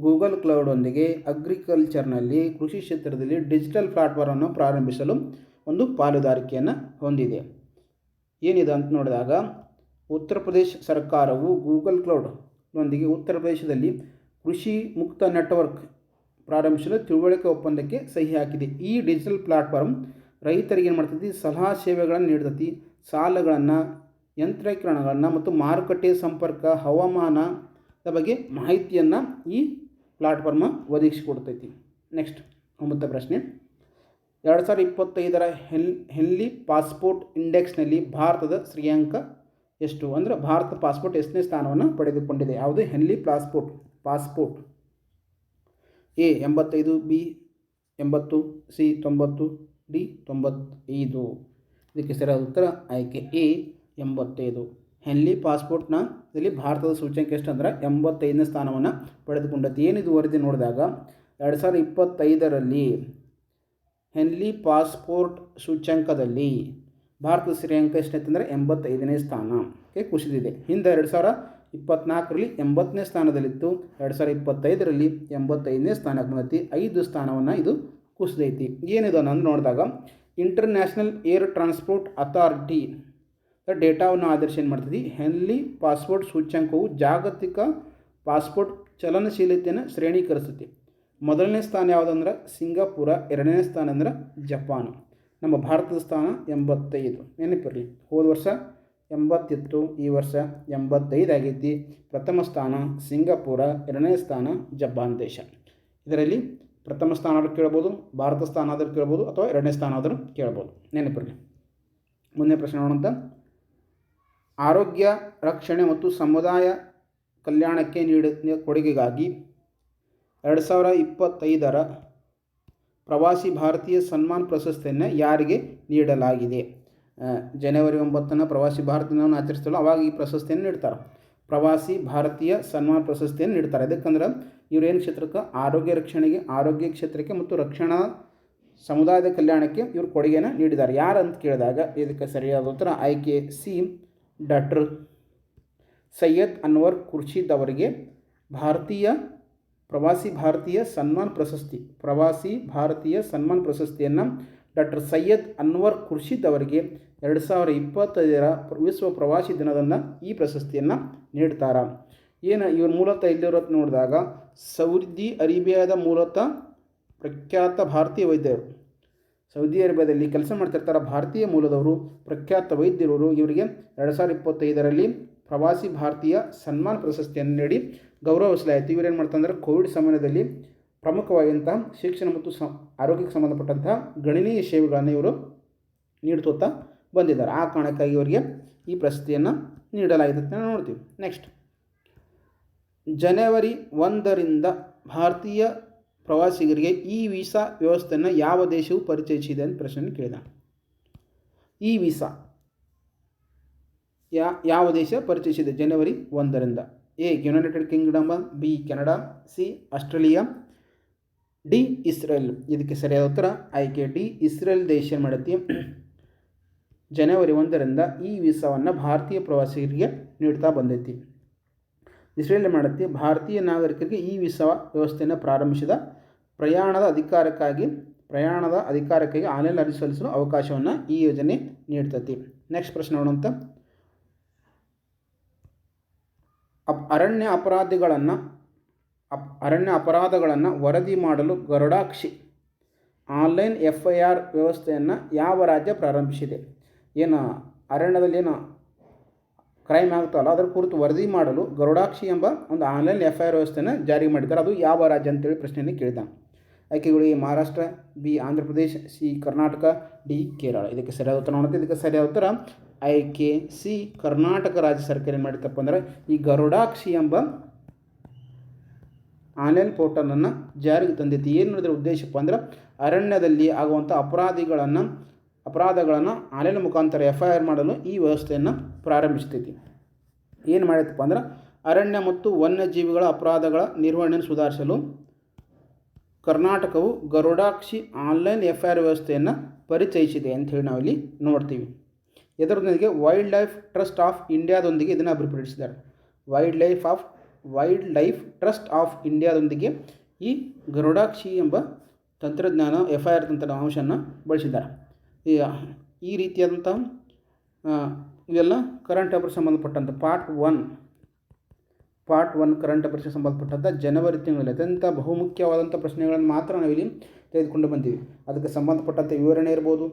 S1: ಗೂಗಲ್ ಕ್ಲೌಡೊಂದಿಗೆ ಅಗ್ರಿಕಲ್ಚರ್ನಲ್ಲಿ ಕೃಷಿ ಕ್ಷೇತ್ರದಲ್ಲಿ ಡಿಜಿಟಲ್ ಪ್ಲಾಟ್ಫಾರ್ಮನ್ನು ಪ್ರಾರಂಭಿಸಲು ಒಂದು ಪಾಲುದಾರಿಕೆಯನ್ನು ಹೊಂದಿದೆ. ಏನಿದೆ ಅಂತ ನೋಡಿದಾಗ, ಉತ್ತರ ಪ್ರದೇಶ್ ಸರ್ಕಾರವು ಗೂಗಲ್ ಕ್ಲೌಡ್ನೊಂದಿಗೆ ಉತ್ತರ ಪ್ರದೇಶದಲ್ಲಿ ಕೃಷಿ ಮುಕ್ತ ನೆಟ್ವರ್ಕ್ ಪ್ರಾರಂಭಿಸಲು ತಿಳುವಳಿಕೆ ಒಪ್ಪಂದಕ್ಕೆ ಸಹಿ ಹಾಕಿದೆ. ಈ ಡಿಜಿಟಲ್ ಪ್ಲಾಟ್ಫಾರ್ಮ್ ರೈತರಿಗೆ ಏನು ಮಾಡ್ತೈತಿ? ಸಲಹಾ ಸೇವೆಗಳನ್ನು ನೀಡ್ತೈತಿ. ಸಾಲಗಳನ್ನು, ಯಂತ್ರೀಕರಣಗಳನ್ನು ಮತ್ತು ಮಾರುಕಟ್ಟೆ ಸಂಪರ್ಕ ಹವಾಮಾನದ ಬಗ್ಗೆ ಮಾಹಿತಿಯನ್ನು ಈ ಪ್ಲಾಟ್ಫಾರ್ಮ್ ಒದಗಿಸಿಕೊಡ್ತೈತಿ. ನೆಕ್ಸ್ಟ್ ಒಂಬತ್ತ ಪ್ರಶ್ನೆ. ಎರಡು ಸಾವಿರದ ಇಪ್ಪತ್ತೈದರ ಹೆಲ್ ಹೆನ್ಲಿ ಪಾಸ್ಪೋರ್ಟ್ ಇಂಡೆಕ್ಸ್ನಲ್ಲಿ ಭಾರತದ ಶ್ರೇಯಾಂಕ ಎಷ್ಟು? ಅಂದರೆ ಭಾರತ ಪಾಸ್ಪೋರ್ಟ್ ಎಷ್ಟನೇ ಸ್ಥಾನವನ್ನು ಪಡೆದುಕೊಂಡಿದೆ. ಯಾವುದು? Henley passport passport. ಎ ಎಂಬತ್ತೈದು, ಬಿ ಎಂಬತ್ತು, ಸಿ ತೊಂಬತ್ತು, ಡಿ ತೊಂಬತ್ತೈದು. ಇದಕ್ಕೆ ಸರಿಯಾದ ಉತ್ತರ ಆಯ್ಕೆ ಎ ಎಂಬತ್ತೈದು. ಹೆನ್ಲಿ ಪಾಸ್ಪೋರ್ಟ್ನ ಇದರಲ್ಲಿ ಭಾರತದ ಸೂಚ್ಯಂಕ ಎಷ್ಟು ಅಂದ್ರೆ ಎಂಬತ್ತೈದನೇ ಸ್ಥಾನವನ್ನು ಪಡೆದುಕೊಂಡದ್ದು ಏನಿದು ವರದಿ ನೋಡಿದಾಗ ಎರಡು ಸಾವಿರದ ಇಪ್ಪತ್ತೈದರಲ್ಲಿ ಹೆನ್ಲಿ ಪಾಸ್ಪೋರ್ಟ್ ಸೂಚ್ಯಂಕದಲ್ಲಿ ಭಾರತದ ಶ್ರೇಯಾಂಕ ಎಷ್ಟೈತೆ ಅಂದರೆ ಎಂಬತ್ತೈದನೇ ಸ್ಥಾನಕ್ಕೆ ಕುಸಿದಿದೆ. ಹಿಂದೆ ಎರಡು ಸಾವಿರ ಇಪ್ಪತ್ನಾಲ್ಕರಲ್ಲಿ ಎಂಬತ್ತನೇ ಸ್ಥಾನದಲ್ಲಿತ್ತು. ಎರಡು ಸಾವಿರದ ಇಪ್ಪತ್ತೈದರಲ್ಲಿ ಎಂಬತ್ತೈದನೇ ಸ್ಥಾನಕ್ಕೆ ಬಂದೈತಿ. ಐದು ಸ್ಥಾನವನ್ನು ಇದು ಕುಸಿದೈತಿ. ಏನಿದೆ ಅನ್ನೋದು ನೋಡಿದಾಗ ಇಂಟರ್ನ್ಯಾಷನಲ್ ಏರ್ ಟ್ರಾನ್ಸ್ಪೋರ್ಟ್ ಅಥಾರಿಟಿ ಡೇಟಾವನ್ನು ಆಧರಿಸಿ ಏನು ಮಾಡ್ತೈತಿ? ಹೆನ್ಲಿ ಪಾಸ್ಪೋರ್ಟ್ ಸೂಚ್ಯಂಕವು ಜಾಗತಿಕ ಪಾಸ್ಪೋರ್ಟ್ ಚಲನಶೀಲತೆಯನ್ನು ಶ್ರೇಣೀಕರಿಸುತ್ತೆ. ಮೊದಲನೇ ಸ್ಥಾನ ಯಾವುದಂದ್ರೆ? ಸಿಂಗಾಪುರ. ಎರಡನೇ ಸ್ಥಾನ ಅಂದ್ರೆ ಜಪಾನ್. ನಮ್ಮ ಭಾರತದ ಸ್ಥಾನ ಎಂಬತ್ತೈದು. ನೆನಪಿರಲಿ. ಹೋದ ವರ್ಷ ಎಂಬತ್ತಿತ್ತು. ಈ ವರ್ಷ ಎಂಬತ್ತೈದು ಆಗೈತಿ. ಪ್ರಥಮ ಸ್ಥಾನ ಸಿಂಗಾಪುರ, ಎರಡನೇ ಸ್ಥಾನ ಜಪಾನ್ ದೇಶ. ಇದರಲ್ಲಿ ಪ್ರಥಮ ಸ್ಥಾನ ಆದರೂ ಕೇಳ್ಬೋದು, ಭಾರತ ಸ್ಥಾನ ಆದರೂ ಕೇಳ್ಬೋದು, ಅಥವಾ ಎರಡನೇ ಸ್ಥಾನ ಆದರೂ ಕೇಳ್ಬೋದು. ನೆನಪಿರಲಿ. ಮುಂದಿನ ಪ್ರಶ್ನೆ ನೋಡೋಣ ಆರೋಗ್ಯ, ರಕ್ಷಣೆ ಮತ್ತು ಸಮುದಾಯ ಕಲ್ಯಾಣಕ್ಕೆ ನೀಡ ಕೊಡುಗೆಗಾಗಿ ಎರಡು ಸಾವಿರ ಇಪ್ಪತ್ತೈದರ ಪ್ರವಾಸಿ ಭಾರತೀಯ ಸನ್ಮಾನ್ ಪ್ರಶಸ್ತಿಯನ್ನು ಯಾರಿಗೆ ನೀಡಲಾಗಿದೆ? ಜನವರಿ ಒಂಬತ್ತನ್ನು ಪ್ರವಾಸಿ ಭಾರತೀಯ ದಿನವನ್ನು ಆಚರಿಸಲು ಅವಾಗ ಈ ಪ್ರಶಸ್ತಿಯನ್ನು ನೀಡ್ತಾರೆ. ಪ್ರವಾಸಿ ಭಾರತೀಯ ಸನ್ಮಾನ ಪ್ರಶಸ್ತಿಯನ್ನು ನೀಡ್ತಾರೆ. ಯಾಕಂದ್ರೆ ಇವರೇನು ಕ್ಷೇತ್ರಕ್ಕೆ? ಆರೋಗ್ಯ ರಕ್ಷಣೆಗೆ, ಆರೋಗ್ಯ ಕ್ಷೇತ್ರಕ್ಕೆ ಮತ್ತು ರಕ್ಷಣಾ ಸಮುದಾಯದ ಕಲ್ಯಾಣಕ್ಕೆ ಇವರು ಕೊಡುಗೆಯನ್ನು ನೀಡಿದ್ದಾರೆ. ಯಾರು ಅಂತ ಕೇಳಿದಾಗ ಇದಕ್ಕೆ ಸರಿಯಾದ ಉತ್ತರ ಆಯ್ಕೆ ಸಿ ಡಾಕ್ಟರ್ ಸೈಯದ್ ಅನ್ವರ್ ಖುರ್ಷಿದ್ ಅವರಿಗೆ ಭಾರತೀಯ ಪ್ರವಾಸಿ ಭಾರತೀಯ ಸನ್ಮಾನ್ ಪ್ರಶಸ್ತಿ, ಪ್ರವಾಸಿ ಭಾರತೀಯ ಸನ್ಮಾನ್ ಪ್ರಶಸ್ತಿಯನ್ನು ಡಾಕ್ಟರ್ ಸೈಯದ್ ಅನ್ವರ್ ಖುರ್ಷಿದ್ ಅವರಿಗೆ ಎರಡು ಸಾವಿರ ಇಪ್ಪತ್ತೈದರ ವಿಶ್ವ ಪ್ರವಾಸಿ ದಿನದಂದು ಈ ಪ್ರಶಸ್ತಿಯನ್ನು ನೀಡ್ತಾರೆ. ಏನು ಇವ್ರ ಮೂಲತಃ ಇಲ್ಲಿರೋದು ನೋಡಿದಾಗ ಸೌದಿ ಅರೇಬಿಯಾದ ಮೂಲತಃ ಪ್ರಖ್ಯಾತ ಭಾರತೀಯ ವೈದ್ಯರು. ಸೌದಿ ಅರೇಬಿಯಾದಲ್ಲಿ ಕೆಲಸ ಮಾಡ್ತಿರ್ತಾರೆ ಭಾರತೀಯ ಮೂಲದವರು, ಪ್ರಖ್ಯಾತ ವೈದ್ಯರವರು ಇವರಿಗೆ ಎರಡು ಸಾವಿರದ ಇಪ್ಪತ್ತೈದರಲ್ಲಿ ಪ್ರವಾಸಿ ಭಾರತೀಯ ಸನ್ಮಾನ್ ಪ್ರಶಸ್ತಿಯನ್ನು ನೀಡಿ ಗೌರವಿಸಲಾಯಿತು. ಇವರೇನು ಮಾಡ್ತಂದ್ರೆ ಕೋವಿಡ್ ಸಮಯದಲ್ಲಿ ಪ್ರಮುಖವಾಗಿಂತಹ ಶಿಕ್ಷಣ ಮತ್ತು ಸ, ಆರೋಗ್ಯಕ್ಕೆ ಸಂಬಂಧಪಟ್ಟಂತಹ ಗಣನೀಯ ಸೇವೆಗಳನ್ನು ಇವರು ನೀಡುತ್ತಾ ಬಂದಿದ್ದಾರೆ. ಆ ಕಾರಣಕ್ಕಾಗಿ ಇವರಿಗೆ ಈ ಪ್ರಶಸ್ತಿಯನ್ನು ನೀಡಲಾಗಿದೆ ಅಂತ ನೋಡ್ತೀವಿ. ನೆಕ್ಸ್ಟ್ ಜನವರಿ ಒಂದರಿಂದ ಭಾರತೀಯ ಪ್ರವಾಸಿಗರಿಗೆ ಈ ವೀಸಾ ವ್ಯವಸ್ಥೆಯನ್ನು ಯಾವ ದೇಶವು ಪರಿಚಯಿಸಿದೆ ಅಂತ ಪ್ರಶ್ನೆ ಕೇಳಿದ ಈ ವೀಸಾ ಯಾ, ಯಾವ ದೇಶ ಪರಿಚಯಿಸಿದೆ? ಜನವರಿ ಒಂದರಿಂದ. A, United Kingdom, B, Canada, C, Australia D Israel. ಇದಕ್ಕೆ ಸರಿಯಾದ ಉತ್ತರ, ಆಯ್ಕೆ ಡಿ ಇಸ್ರೇಲ್ ದೇಶ ಏನು ಮಾಡುತ್ತೆ? ಜನವರಿ ಒಂದರಿಂದ ಈ ವೀಸಾವನ್ನು ಭಾರತೀಯ ಪ್ರವಾಸಿಗರಿಗೆ ನೀಡ್ತಾ ಬಂದೈತಿ. ಇಸ್ರೇಲ್ ಮಾಡುತ್ತೆ? ಭಾರತೀಯ ನಾಗರಿಕರಿಗೆ ಈ ವೀಸಾ ವ್ಯವಸ್ಥೆಯನ್ನು ಪ್ರಾರಂಭಿಸಿದ ಪ್ರಯಾಣದ ಅಧಿಕಾರಕ್ಕಾಗಿ ಪ್ರಯಾಣದ ಅಧಿಕಾರಕ್ಕಾಗಿ ಆನ್ಲೈನ್ ಅರ್ಜಿ ಸಲ್ಲಿಸಲು ಅವಕಾಶವನ್ನು ಈ ಯೋಜನೆ ನೀಡ್ತೈತಿ. ನೆಕ್ಸ್ಟ್ ಪ್ರಶ್ನೆ ನೋಡೋಂತ ಅಪ್ ಅರಣ್ಯ ಅಪರಾಧಿಗಳನ್ನು ಅಪ್ ಅರಣ್ಯ ಅಪರಾಧಗಳನ್ನು ವರದಿ ಮಾಡಲು Garudakshi. Online F I R ವ್ಯವಸ್ಥೆಯನ್ನು ಯಾವ ರಾಜ್ಯ ಪ್ರಾರಂಭಿಸಿದೆ? ಏನು ಅರಣ್ಯದಲ್ಲಿ ಏನು ಕ್ರೈಮ್ ಆಗುತ್ತಲ್ಲ ಅದರ ಕುರಿತು ವರದಿ ಮಾಡಲು ಗರುಡಾಕ್ಷಿ ಎಂಬ ಒಂದು ಆನ್ಲೈನ್ ಎಫ್ ಐ ಆರ್ ವ್ಯವಸ್ಥೆಯನ್ನು ಜಾರಿ ಮಾಡಿದ್ದಾರೆ. ಅದು ಯಾವ ರಾಜ್ಯ ಅಂತೇಳಿ ಪ್ರಶ್ನೆಯನ್ನು ಕೇಳಿದ. ಆಯ್ಕೆಗಳು A Maharashtra, B Andhra Pradesh, C Karnataka, D Kerala. ಇದಕ್ಕೆ ಸರಿಯಾದ ಉತ್ತರ ನೋಡುತ್ತೆ. ಇದಕ್ಕೆ ಸರಿಯಾದ ಉತ್ತರ ಆಯ್ಕೆ ಸಿ ಕರ್ನಾಟಕ ರಾಜ್ಯ ಸರ್ಕಾರ ಏನು ಮಾಡಿತ್ತಪ್ಪ ಅಂದರೆ ಈ ಗರುಡಾಕ್ಷಿ ಎಂಬ ಆನ್ಲೈನ್ ಪೋರ್ಟಲನ್ನು ಜಾರಿಗೆ ತಂದಿತ್ತು. ಏನು ನೋಡಿದ್ರೆ ಉದ್ದೇಶಪ್ಪ ಅಂದ್ರೆ ಅರಣ್ಯದಲ್ಲಿ ಆಗುವಂಥ ಅಪರಾಧಿಗಳನ್ನು, ಅಪರಾಧಗಳನ್ನು ಆನ್ಲೈನ್ ಮುಖಾಂತರ ಎಫ್ ಐ ಆರ್ ಮಾಡಲು ಈ ವ್ಯವಸ್ಥೆಯನ್ನು ಪ್ರಾರಂಭಿಸ್ತೈತಿ. ಏನು ಮಾಡಿತ್ತಪ್ಪ ಅಂದ್ರೆ ಅರಣ್ಯ ಮತ್ತು ವನ್ಯಜೀವಿಗಳ ಅಪರಾಧಗಳ ನಿರ್ವಹಣೆಯನ್ನು ಸುಧಾರಿಸಲು ಕರ್ನಾಟಕವು Garudakshi online F I R ವ್ಯವಸ್ಥೆಯನ್ನು ಪರಿಚಯಿಸಿದೆ ಅಂತ ಹೇಳಿ ನಾವಿಲ್ಲಿ ನೋಡ್ತೀವಿ. ಇದರೊಂದಿಗೆ ವೈಲ್ಡ್ ಲೈಫ್ ಟ್ರಸ್ಟ್ ಆಫ್ ಇಂಡಿಯಾದೊಂದಿಗೆ ಇದನ್ನು ಅಭಿವೃದ್ಧಿಪಡಿಸಿದ್ದಾರೆ wildlife of wildlife trust of ಇಂಡಿಯಾದೊಂದಿಗೆ ಈ ಗರುಡಾಕ್ಷಿ ಎಂಬ ತಂತ್ರಜ್ಞಾನ ಎಫ್ ಐ ಆರ್ ತಂತ್ರಾಂಶವನ್ನು ಬಳಸಿದ್ದಾರೆ. ಈ ರೀತಿಯಾದಂಥ ಇವೆಲ್ಲ ಕರೆಂಟ್ ಅಫೇರ್ಸ್ ಸಂಬಂಧಪಟ್ಟಂಥ part one part one current ಅಫೇರ್ಸ್ಗೆ ಸಂಬಂಧಪಟ್ಟಂಥ ಜನವರಿ ತಿಂಗಳಲ್ಲಿ ಅತ್ಯಂತ ಬಹುಮುಖ್ಯವಾದಂಥ ಪ್ರಶ್ನೆಗಳನ್ನು ಮಾತ್ರ ನಾವಿಲ್ಲಿ ತೆಗೆದುಕೊಂಡು ಬಂದೀವಿ. ಅದಕ್ಕೆ ಸಂಬಂಧಪಟ್ಟಂಥ ವಿವರಣೆ ಇರ್ಬೋದು,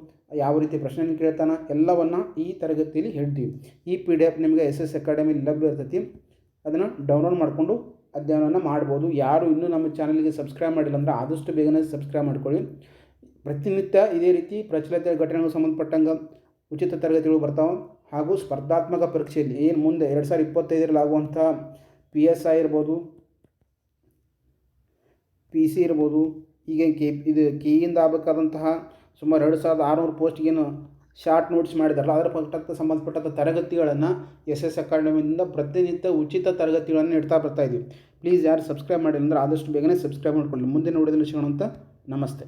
S1: ಯಾವ ರೀತಿ ಪ್ರಶ್ನೆಯನ್ನು ಕೇಳ್ತಾನೆ ಎಲ್ಲವನ್ನು ಈ ತರಗತಿಯಲ್ಲಿ ಹೇಳ್ತೀವಿ. ಈ ಪಿ ಡಿ ಎಫ್ ನಿಮಗೆ ಎಸ್ ಎಸ್ ಅಕಾಡೆಮಿ ಲಭ್ಯ ಇರ್ತೈತಿ. ಅದನ್ನು ಡೌನ್ಲೋಡ್ ಮಾಡಿಕೊಂಡು ಅಧ್ಯಯನವನ್ನು ಮಾಡ್ಬೋದು. ಯಾರು ಇನ್ನೂ ನಮ್ಮ ಚಾನಲ್ಗೆ ಸಬ್ಸ್ಕ್ರೈಬ್ ಮಾಡಿಲ್ಲ ಅಂದರೆ ಆದಷ್ಟು ಬೇಗನೆ ಸಬ್ಸ್ಕ್ರೈಬ್ ಮಾಡ್ಕೊಳ್ಳಿ. ಪ್ರತಿನಿತ್ಯ ಇದೇ ರೀತಿ ಪ್ರಚಲಿತ ಘಟನೆಗಳು ಸಂಬಂಧಪಟ್ಟಂಗೆ ಉಚಿತ ತರಗತಿಗಳು ಬರ್ತಾವೆ. ಹಾಗೂ ಸ್ಪರ್ಧಾತ್ಮಕ ಪರೀಕ್ಷೆಯಲ್ಲಿ ಏನು ಮುಂದೆ ಎರಡು ಸಾವಿರದ ಇಪ್ಪತ್ತೈದರಲ್ಲಿ ಆಗುವಂಥ ಪಿ ಎಸ್ ಐ ಇರ್ಬೋದು ಪಿ ಸಿ ಇರ್ಬೋದು ಈಗ ಕೆ ಇದು ಕೆಯಿಂದ ಆಗಬೇಕಾದಂತಹ ಸುಮಾರು ಎರಡು ಸಾವಿರದ ಆರುನೂರು ಪೋಸ್ಟ್ಗೇನು ಶಾರ್ಟ್ ನೋಟ್ಸ್ ಮಾಡಿದಾರಲ್ಲ, ಅದರ ಪಟ್ಟಕ್ಕೆ ಸಂಬಂಧಪಟ್ಟಂಥ ತರಗತಿಗಳನ್ನು ಎಸ್ ಎಸ್ ಅಕಾಡೆಮಿಯಿಂದ ಪ್ರತಿನಿತ್ಯ ಉಚಿತ ತರಗತಿಗಳನ್ನು ಇಡ್ತಾ ಬರ್ತಾ ಇದ್ದೀವಿ ಪ್ಲೀಸ್ ಯಾರು ಸಬ್ಸ್ಕ್ರೈಬ್ ಮಾಡಿಲ್ಲ ಅಂದರೆ ಆದಷ್ಟು ಬೇಗನೆ ಸಬ್ಸ್ಕ್ರೈಬ್ ಮಾಡ್ಕೊಳ್ಳಿ. ಮುಂದಿನ ನೋಡಿದ್ರೆ ಸಿಗೋಣ ಅಂತ ನಮಸ್ತೆ.